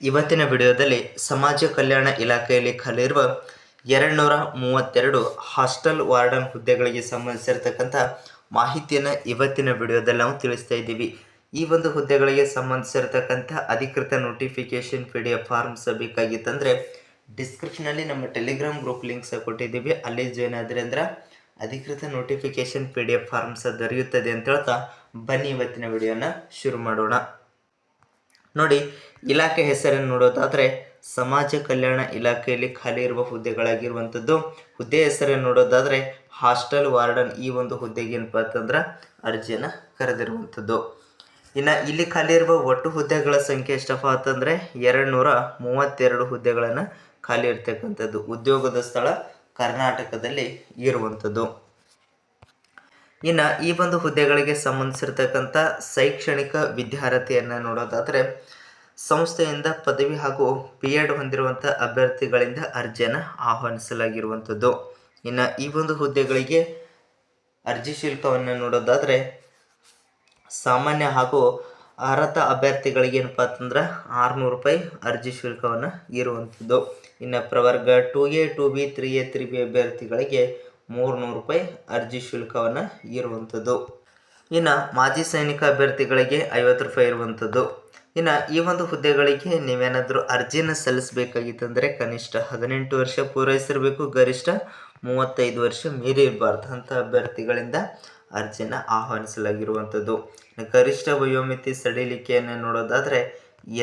ಇವತ್ತಿನ ವಿಡಿಯೋದಲ್ಲಿ ಸಮಾಜ ಕಲ್ಯಾಣ ಇಲಾಖೆಯಲ್ಲಿ ಖಾಲಿರುವ ಎರಡುನೂರ ಮೂವತ್ತೆರಡು ಹಾಸ್ಟೆಲ್ ವಾರ್ಡನ್ ಹುದ್ದೆಗಳಿಗೆ ಸಂಬಂಧಿಸಿರತಕ್ಕಂಥ ಮಾಹಿತಿಯನ್ನು ಇವತ್ತಿನ ವಿಡಿಯೋದಲ್ಲಿ ನಾವು ತಿಳಿಸ್ತಾ ಇದ್ದೀವಿ. ಈ ಒಂದು ಹುದ್ದೆಗಳಿಗೆ ಸಂಬಂಧಿಸಿರತಕ್ಕಂಥ ಅಧಿಕೃತ notification P D F forms ಬೇಕಾಗಿತ್ತಂದರೆ ಡಿಸ್ಕ್ರಿಪ್ಷನಲ್ಲಿ ನಮ್ಮ ಟೆಲಿಗ್ರಾಮ್ ಗ್ರೂಪ್ ಲಿಂಕ್ಸ್ ಕೊಟ್ಟಿದ್ದೀವಿ. ಅಲ್ಲಿ ಜಾಯ್ನ್ ಆದರೆ ಅಂದ್ರೆ ಅಧಿಕೃತ notification P D F forms ದೊರೆಯುತ್ತದೆ ಅಂತ ಹೇಳ್ತಾ ಬನ್ನಿ ಇವತ್ತಿನ ವಿಡಿಯೋನ ಶುರು ಮಾಡೋಣ. ನೋಡಿ, ಇಲಾಖೆ ಹೆಸರನ್ನು ನೋಡೋದಾದರೆ ಸಮಾಜ ಕಲ್ಯಾಣ ಇಲಾಖೆಯಲ್ಲಿ ಖಾಲಿ ಇರುವ ಹುದ್ದೆಗಳಾಗಿರುವಂಥದ್ದು. ಹುದ್ದೆ ಹೆಸರನ್ನು ನೋಡೋದಾದರೆ ಹಾಸ್ಟೆಲ್ ವಾರ್ಡನ್ ಈ ಒಂದು ಹುದ್ದೆಗೆ ಏನಪ್ಪ ಅಂತಂದ್ರೆ ಅರ್ಜಿಯನ್ನು ಕರೆದಿರುವಂಥದ್ದು. ಇನ್ನು ಇಲ್ಲಿ ಖಾಲಿ ಇರುವ ಒಟ್ಟು ಹುದ್ದೆಗಳ ಸಂಖ್ಯೆ ಎಷ್ಟಪ್ಪ ಅಂತಂದರೆ ಎರಡು ನೂರ ಮೂವತ್ತೆರಡು ಹುದ್ದೆಗಳನ್ನು ಖಾಲಿ ಇರ್ತಕ್ಕಂಥದ್ದು ಉದ್ಯೋಗದ ಸ್ಥಳ ಕರ್ನಾಟಕದಲ್ಲಿ ಇರುವಂಥದ್ದು. ಇನ್ನು ಈ ಒಂದು ಹುದ್ದೆಗಳಿಗೆ ಸಂಬಂಧಿಸಿರ್ತಕ್ಕಂಥ ಶೈಕ್ಷಣಿಕ ವಿದ್ಯಾರ್ಹತೆಯನ್ನು ನೋಡೋದಾದರೆ, ಸಂಸ್ಥೆಯಿಂದ ಪದವಿ ಹಾಗೂ ಪಿ ಎಡ್ ಹೊಂದಿರುವಂಥ ಅಭ್ಯರ್ಥಿಗಳಿಂದ ಅರ್ಜಿಯನ್ನು ಆಹ್ವಾನಿಸಲಾಗಿರುವಂಥದ್ದು. ಇನ್ನು ಈ ಒಂದು ಹುದ್ದೆಗಳಿಗೆ ಅರ್ಜಿ ಶುಲ್ಕವನ್ನು ನೋಡೋದಾದರೆ, ಸಾಮಾನ್ಯ ಹಾಗೂ ಅರ್ಹತ ಅಭ್ಯರ್ಥಿಗಳಿಗೆ ಏನಪ್ಪ ಅಂತಂದ್ರೆ ಆರುನೂರು ರೂಪಾಯಿ ಅರ್ಜಿ ಶುಲ್ಕವನ್ನು ಇರುವಂಥದ್ದು. ಇನ್ನು ಪ್ರವರ್ಗ two A, two B, three A, three B ಅಭ್ಯರ್ಥಿಗಳಿಗೆ ಮೂರುನೂರು ರೂಪಾಯಿ ಅರ್ಜಿ ಶುಲ್ಕವನ್ನು ಇರುವಂಥದ್ದು. ಇನ್ನು ಮಾಜಿ ಸೈನಿಕ ಅಭ್ಯರ್ಥಿಗಳಿಗೆ ಐವತ್ತು ರೂಪಾಯಿ ಇರುವಂಥದ್ದು. ಇನ್ನು ಈ ಒಂದು ಹುದ್ದೆಗಳಿಗೆ ನೀವೇನಾದರೂ ಅರ್ಜಿನ ಸಲ್ಲಿಸಬೇಕಾಗಿತ್ತಂದರೆ ಕನಿಷ್ಠ ಹದಿನೆಂಟು ವರ್ಷ ಪೂರೈಸಿರಬೇಕು, ಗರಿಷ್ಠ ಮೂವತ್ತೈದು ವರ್ಷ ಮೀರಿ ಇರಬಾರ್ದು ಅಂಥ ಅಭ್ಯರ್ಥಿಗಳಿಂದ ಅರ್ಜಿನ ಆಹ್ವಾನಿಸಲಾಗಿರುವಂಥದ್ದು. ಗರಿಷ್ಠ ವಯೋಮಿತಿ ಸಡಿಲಿಕೆಯನ್ನು ನೋಡೋದಾದರೆ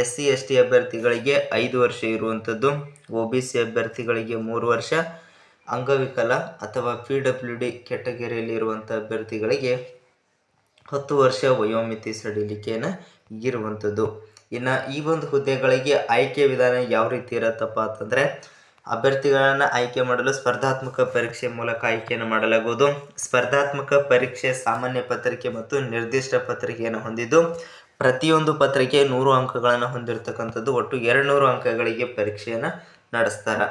ಎಸ್ ಸಿ ಎಸ್ ಟಿ ಅಭ್ಯರ್ಥಿಗಳಿಗೆ ಐದು ವರ್ಷ ಇರುವಂಥದ್ದು. ಒ ಬಿ ಸಿ ಅಭ್ಯರ್ಥಿಗಳಿಗೆ ಮೂರು ವರ್ಷ ಅಂಗವಿಕಲ ಅಥವಾ ಪಿ ಡಬ್ಲ್ಯೂ ಡಿ ಕೆಟಗರಿಯಲ್ಲಿರುವಂಥ ಅಭ್ಯರ್ಥಿಗಳಿಗೆ ಹತ್ತು ವರ್ಷ ವಯೋಮಿತಿ ಸಡಿಲಿಕೆಯನ್ನು ಇರುವಂಥದ್ದು ಇನ್ನು ಈ ಒಂದು ಹುದ್ದೆಗಳಿಗೆ ಆಯ್ಕೆ ವಿಧಾನ ಯಾವ ರೀತಿ ಇರತ್ತಪ್ಪ ಅಂತಂದರೆ, ಅಭ್ಯರ್ಥಿಗಳನ್ನು ಆಯ್ಕೆ ಮಾಡಲು ಸ್ಪರ್ಧಾತ್ಮಕ ಪರೀಕ್ಷೆ ಮೂಲಕ ಆಯ್ಕೆಯನ್ನು ಮಾಡಲಾಗುವುದು. ಸ್ಪರ್ಧಾತ್ಮಕ ಪರೀಕ್ಷೆ ಸಾಮಾನ್ಯ ಪತ್ರಿಕೆ ಮತ್ತು ನಿರ್ದಿಷ್ಟ ಪತ್ರಿಕೆಯನ್ನು ಹೊಂದಿದ್ದು, ಪ್ರತಿಯೊಂದು ಪತ್ರಿಕೆ ನೂರು ಅಂಕಗಳನ್ನು ಹೊಂದಿರತಕ್ಕಂಥದ್ದು, ಒಟ್ಟು ಎರಡು ಅಂಕಗಳಿಗೆ ಪರೀಕ್ಷೆಯನ್ನು ನಡೆಸ್ತಾರೆ.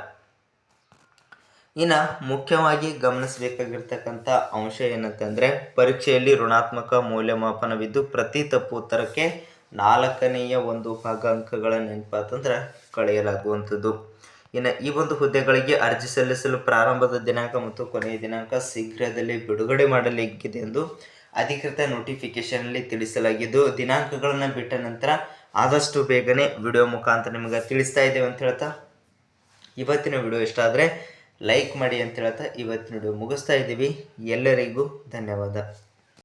ಇನ್ನು ಮುಖ್ಯವಾಗಿ ಗಮನಿಸಬೇಕಾಗಿರ್ತಕ್ಕಂಥ ಅಂಶ ಏನಂತಂದರೆ, ಪರೀಕ್ಷೆಯಲ್ಲಿ ಋಣಾತ್ಮಕ ಮೌಲ್ಯಮಾಪನವಿದ್ದು ಪ್ರತಿ ತಪ್ಪು ಉತ್ತರಕ್ಕೆ ನಾಲ್ಕನೆಯ ಒಂದು ಭಾಗ ಅಂಕಗಳ ನೆನಪು ಅಂತಂದ್ರೆ ಕಳೆಯಲಾಗುವಂಥದ್ದು. ಇನ್ನು ಈ ಒಂದು ಹುದ್ದೆಗಳಿಗೆ ಅರ್ಜಿ ಸಲ್ಲಿಸಲು ಪ್ರಾರಂಭದ ದಿನಾಂಕ ಮತ್ತು ಕೊನೆಯ ದಿನಾಂಕ ಶೀಘ್ರದಲ್ಲಿ ಬಿಡುಗಡೆ ಮಾಡಲಿಕ್ಕಿದೆ ಎಂದು ಅಧಿಕೃತ ನೋಟಿಫಿಕೇಷನಲ್ಲಿ ತಿಳಿಸಲಾಗಿದ್ದು, ದಿನಾಂಕಗಳನ್ನು ಬಿಟ್ಟ ನಂತರ ಆದಷ್ಟು ಬೇಗನೆ ವಿಡಿಯೋ ಮುಖಾಂತರ ನಿಮಗೆ ತಿಳಿಸ್ತಾ ಇದ್ದೇವೆ ಅಂತ ಹೇಳ್ತಾ, ಇವತ್ತಿನ ವಿಡಿಯೋ ಇಷ್ಟ ಆದರೆ ಲೈಕ್ ಮಾಡಿ ಅಂತ ಹೇಳ್ತಾ ಇವತ್ತಿನ ವಿಡಿಯೋ ಮುಗಿಸ್ತಾ ಇದ್ದೀವಿ. ಎಲ್ಲರಿಗೂ ಧನ್ಯವಾದ.